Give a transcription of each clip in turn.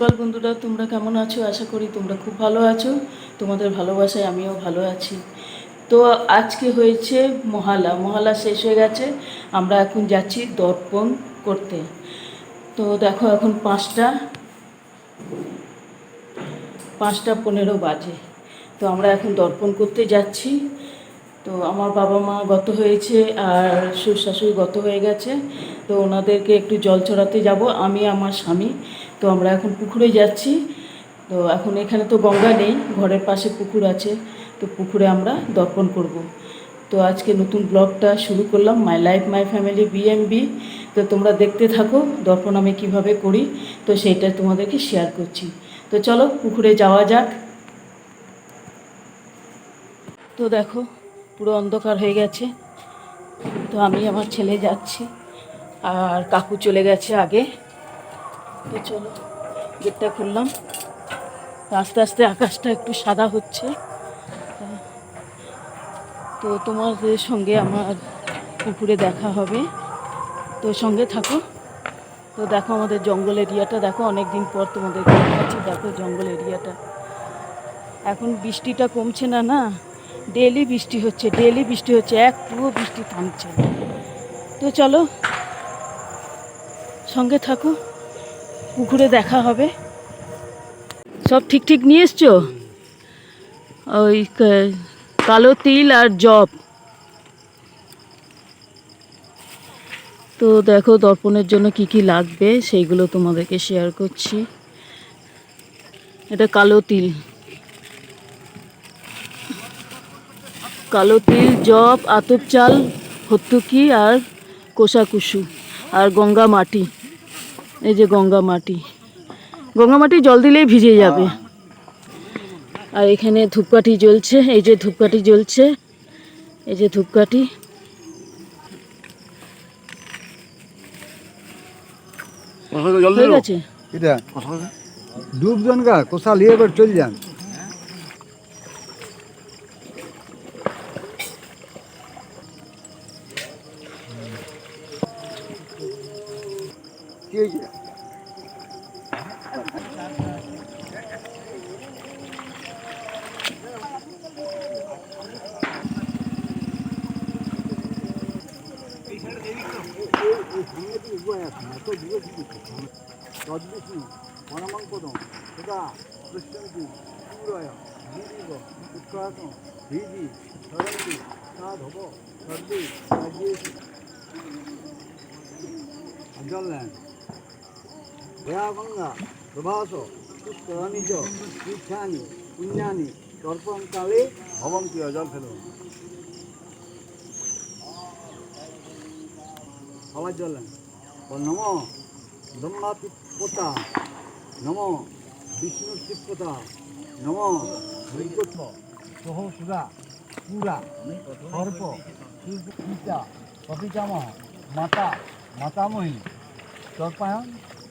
সকাল বন্ধুরা, তোমরা কেমন আছো? আশা করি তোমরা খুব ভালো আছো। তোমাদের ভালোবাসায় আমিও ভালো আছি। তো আজকে হয়েছে মহালা। মহালা শেষ হয়ে গেছে। আমরা এখন যাচ্ছি দর্পণ করতে। তো দেখো এখন পাঁচটা পাঁচটা পনেরো বাজে। তো আমরা এখন দর্পণ করতে যাচ্ছি। তো আমার বাবা মা গত হয়েছে আর শ্বশুর শাশুড়ি গত হয়ে গেছে। তো ওনাদেরকে একটু জল চড়াতে যাব। আমি, আমার স্বামী। তো আমরা এখন পুকুরে যাচ্ছি। তো এখন এখানে তো গঙ্গা নেই, ঘরের পাশে পুকুর আছে। তো পুকুরে আমরা দর্পণ করব। তো আজকে নতুন ব্লগটা শুরু করলাম মাই লাইফ মাই ফ্যামিলি বিএমবি তো তোমরা দেখতে থাকো, দর্পণ আমি কীভাবে করি। তো সেইটা তোমাদেরকে শেয়ার করছি। তো চলো, পুকুরে যাওয়া যাক। তো দেখো, পুরো অন্ধকার হয়ে গেছে। তো আমি আমার ছেলে যাচ্ছি, আর কাকু চলে গেছে আগে। তো চলো, গেটটা খুললাম। আস্তে আস্তে আকাশটা একটু সাদা হচ্ছে। তো তোমাদের সঙ্গে আমার পুকুরে দেখা হবে। তো সঙ্গে থাকো। তো দেখো আমাদের জঙ্গল এরিয়াটা। দেখো অনেক দিন পর তোমাদের দেখাচ্ছি। দেখো জঙ্গল এরিয়াটা। এখন বৃষ্টিটা কমছে না না? ডেলি বৃষ্টি হচ্ছে ডেলি বৃষ্টি হচ্ছে। একটুও বৃষ্টি থামছে তো চলো, সঙ্গে থাকো। পুকুরে দেখা হবে। সব ঠিক ঠিক নিয়ে এসছো? ওই কালো তিল আর জব। তো দেখো দর্পণের জন্য কি কি লাগবে, সেইগুলো তোমাদেরকে শেয়ার করছি। এটা কালো তিল। কালো তিল, জব, আতপ চাল, হত্তুকি আর কোষাকুসু আর গঙ্গা মাটি। এই যে গঙ্গা মাটি। গঙ্গা মাটি জল দিলেই ভিজে যাবে। আর এখানে ধূপকাঠি জ্বলছে এই যে ধূপকাঠি জ্বলছে এই যে ধূপকাঠি। ঠিক আছে গেছে? এটা? ডুবজন গা কোষা লিয়ে এবার চল যান। কি হয়েছে? তদ্বিষ্ণু পরমাঙ্কদম সদা পৃষ্ঠন্তি সূরয় জীবিব উৎকাশম ভিজি সরন্তি সাধব সর্বে রাজ্যেষু জল নেন দয়া গঙ্গা প্রভাস পুষ্করাণি চ তীর্থানি পুণ্যানি তর্পণ কালে ভবন্তি জল ফেলো আবার জল নেন। ও নম ব্রহ্মা পিতা নম বিষ্ণু পিতা নম বৈকত্য সহ সুরা, পুরা, সর্প পিতা কপিচামহ মাতা, মাতামহী তর্পায়ন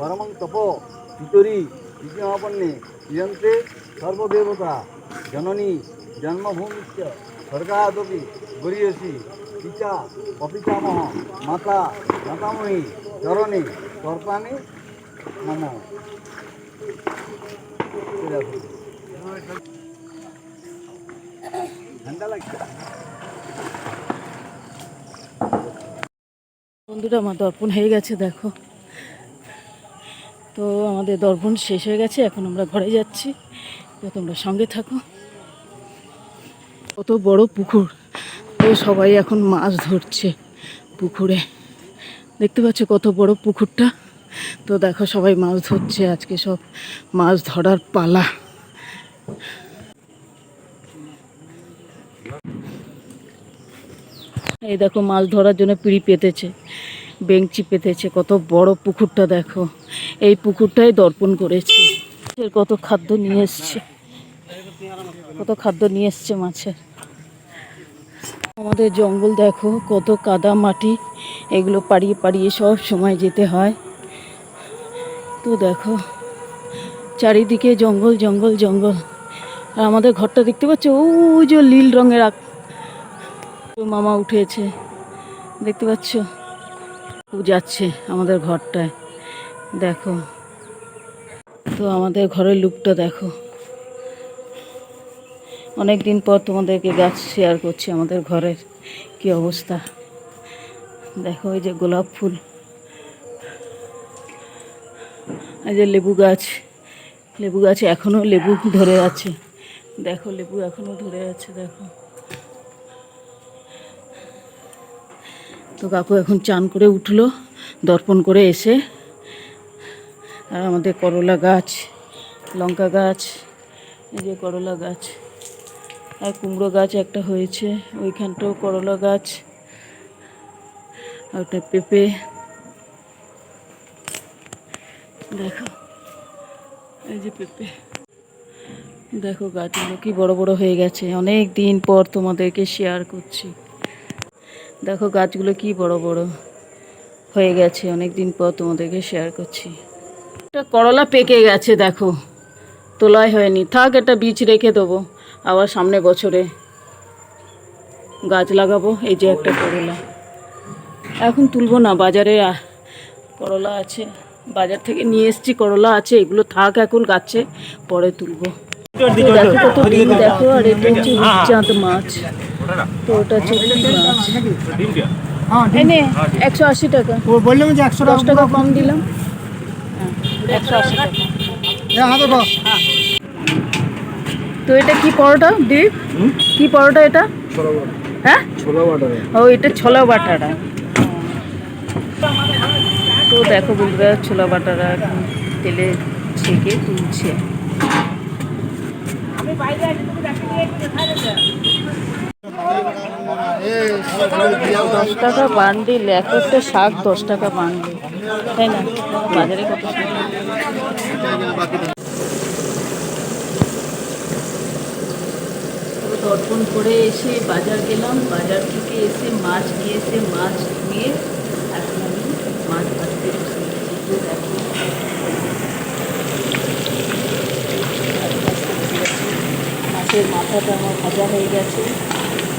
পরমং তপ পিতরি বিজ্ঞাপন্নে ইয়ন্তে সর্বদেবতা জননী জন্মভূমিশ্চ স্বর্গাদপি গরিয়সী পিতা অপিতামহ মাতা মাতামহী চরণে নম এরকম। ঠান্ডা বন্ধুরা, আমার দর্পণ হয়ে গেছে, দেখো তো আমাদের দর্পণ শেষ হয়ে গেছে, এখন আমরা ঘরে যাচ্ছি। তো তোমরা সঙ্গে থাকো। কত বড় পুকুর। তো সবাই এখন মাছ ধরছে পুকুরে। দেখতে পাচ্ছ কত বড় পুকুরটা। তো দেখো সবাই মাছ ধরছে, আজকে সব মাছ ধরার পালা। এই দেখো মাছ ধরার জন্য পিড়ি পেতেছে। বেঞ্চি পেতেছে, কত বড় পুকুরটা দেখো। এই পুকুরটাই দর্পণ করেছি। কত খাদ্য নিয়ে এসছে। কত খাদ্য নিয়ে এসছে মাছের। আমাদের জঙ্গল দেখো, কত কাদা মাটি। এগুলো পাড়িয়ে পাড়িয়ে সব সময় যেতে হয়। তো দেখো, চারিদিকে জঙ্গল জঙ্গল জঙ্গল। আর আমাদের ঘরটা দেখতে পাচ্ছ? ওই যে নীল রঙের মামা উঠেছে। দেখতে পাচ্ছ? ও যাচ্ছে আমাদের ঘরটায়। দেখো। তো আমাদের ঘরের লুকটা দেখো। অনেক দিন পর তোমাদেরকে গাছ শেয়ার করছি আমাদের ঘরের কি অবস্থা। দেখো এই যে গোলাপ ফুল। এই যে লেবু গাছ। লেবু গাছে এখনও লেবু ধরে আছে। দেখো লেবু এখনও ধরে আছে, দেখো। তো কাকু এখন চান করে উঠল, দর্পণ করে এসে। আর আমাদের করলা গাছ, লঙ্কা গাছ, এই যে করলা গাছ, আর কুমড়ো গাছ একটা হয়েছে, ওইখানটাও করলা গাছ, আর ওটা পেঁপে। দেখো, এই যে পেঁপে। দেখো গাছগুলো কি বড় বড় হয়ে গেছে, অনেক দিন পর তোমাদেরকে শেয়ার করছি। দেখো গাছগুলো কি বড় বড় হয়ে গেছে অনেক দিন পর তোমাদেরকে শেয়ার করছি। একটা করলা পেকে গেছে দেখো। তোলাই হয়নি। থাক এটা বীজ রেখে দেবো। আবার সামনে বছরে গাছ লাগাবো এই যে একটা করলা। এখন তুলবো না বাজারে করলা আছে। বাজার থেকে নিয়ে এসেছি করলা আছে এগুলো থাক এখন গাছে পরে তুলবো। দেখো কত দেখো আর এটা হচ্ছে রূপচাঁদ মাছ। তো ওটা হচ্ছে মাছ এনে একশো আশি টাকা। ও বললাম যে একশো দশ টাকা কম দিলাম। হ্যাঁ একশো আশি টাকা। তো এটা কি পরোটা দিলীপ কি পরোটা এটা? হ্যাঁ? ও এটা ছোলা বাটারা তো দেখো বন্ধুরা ছোলা বাটারা তেলে ছেঁকে তুলছে। দশ টাকা বান্ডিল, এক একটা শাক দশ টাকা বান্ডিল, তাই না? বাজারে কত শাক? দর্পণ করে এসে বাজার গেলাম, বাজার থেকে এসে মাছ নিয়ে মাছ ধুয়ে এখন আমি মাছ ভাজতে মাছের মাথাটা আমার ভাজা হয়ে গেছে।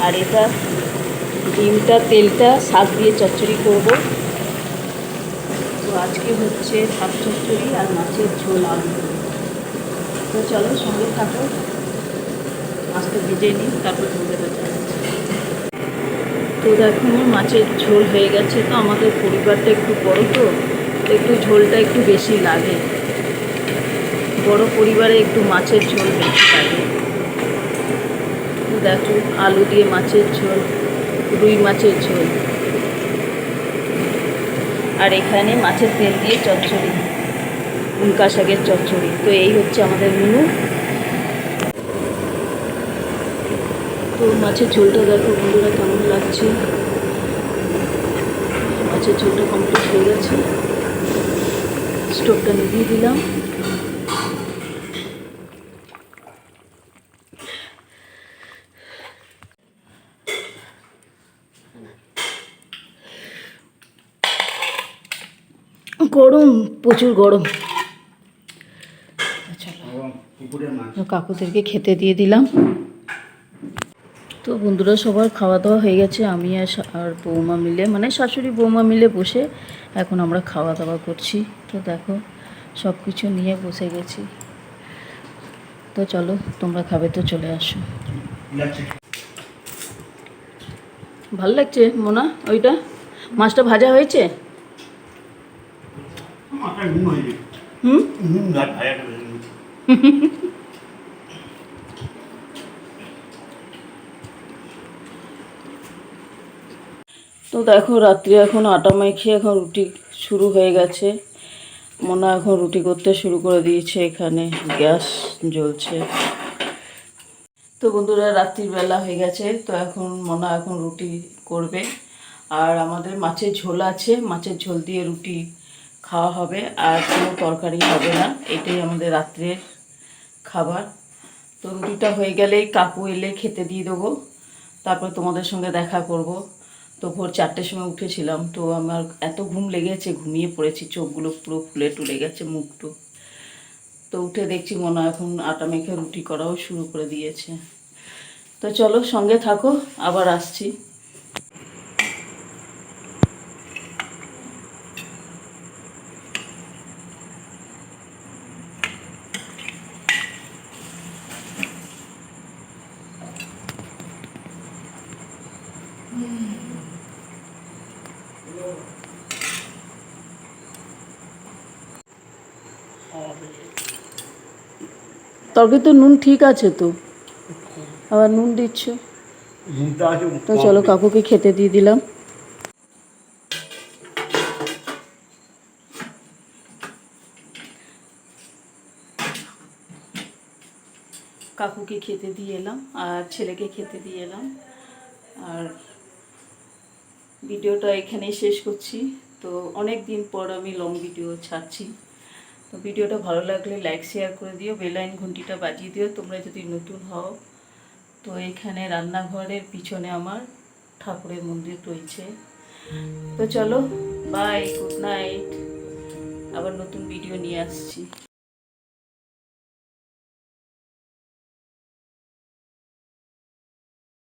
আর এটা ডিমটা, তেলটা, শাক দিয়ে চচ্চড়ি করব। তো আজকে হচ্ছে শাক চচ্চড়ি আর মাছের ঝোল আলু। তো চলো সঙ্গে থাকো। মাছটা ভেজে নিই, তারপর কাছে তো দেখো মাছের ঝোল হয়ে গেছে। তো আমাদের পরিবারটা একটু বড় তো, একটু ঝোলটা একটু বেশি লাগে। বড় পরিবারে একটু মাছের ঝোল বেশি লাগে। তো আলু দিয়ে মাছের ঝোল, রুই মাছের ঝোল। আর এখানে মাছের তেল দিয়ে চচ্চড়ি উনকা শাকের চচ্চড়ি। তো এই হচ্ছে আমাদের মেনু। তো মাছের ঝোলটা দেখো বন্ধুরা কেমন লাগছে? মাছের ঝোলটা কমপ্লিট হয়ে গেছে। স্টোভটা নিভিয়ে দিলাম গরম প্রচুর গরম। চলো। কাকুদেরকে খেতে দিয়ে দিলাম। তো বন্ধুরা সবার খাওয়া দাওয়া হয়ে গেছে। আমি আর আর বৌমা মিলে মানে শাশুড়ি বৌমা মিলে বসে এখন আমরা খাওয়া দাওয়া করছি। তো দেখো সব কিছু নিয়ে বসে গেছি। তো চলো তোমরা খাবে তো চলে আসো। ভালো লাগছে মোনা ওইটা? মাছটা ভাজা হয়েছে? হুম? তো দেখো রাত্রি এখন আটা মেখে এখন রুটি শুরু হয়ে গেছে। মনে এখন রুটি করতে শুরু করে দিয়েছে এখানে গ্যাস জ্বলছে। তো বন্ধুরা রাত্রির বেলা হয়ে গেছে তো এখন মনে এখন রুটি করবে। আর আমাদের মাছের ঝোল আছে মাছের ঝোল দিয়ে রুটি খাওয়া হবে আর কোনো তরকারি হবে না। এটাই আমাদের রাত্রের খাবার। তো রুটিটা হয়ে গেলেই কাকু এলে খেতে দিয়ে দেবো। তারপর তোমাদের সঙ্গে দেখা করব। তো ভোর চারটের সময় উঠেছিলাম, তো আমার এত ঘুম লেগেছে, ঘুমিয়ে পড়েছি, চোখগুলো পুরো ফুলে টুলে গেছে মুখ তো উঠে দেখছি মনে হয় এখন আটা মেখে রুটি করাও শুরু করে দিয়েছে। তো চলো সঙ্গে থাকো, আবার আসছি। তবে তো নুন ঠিক আছে তো। আবার নুন দিচ্ছ। তো চলো কাকুকে খেতে দিয়ে দিলাম। কাকুকে খেতে দিয়ে এলাম, আর ছেলেকে খেতে দিয়ে এলাম। আর ভিডিওটা এখানেই শেষ করছি। তো অনেক দিন পর আমি লং ভিডিও ছাড়ছি। তো ভিডিওটা ভালো লাগলে লাইক শেয়ার করে দিও বেলাইন ঘন্টিটা বাজিয়ে দিও। তোমরা যদি নতুন হও, তো এখানে রান্নাঘরের পিছনে আমার ঠাকুরের মন্দির রয়েছে। তো চলো বাই গুড নাইট আবার নতুন ভিডিও নিয়ে আসছি।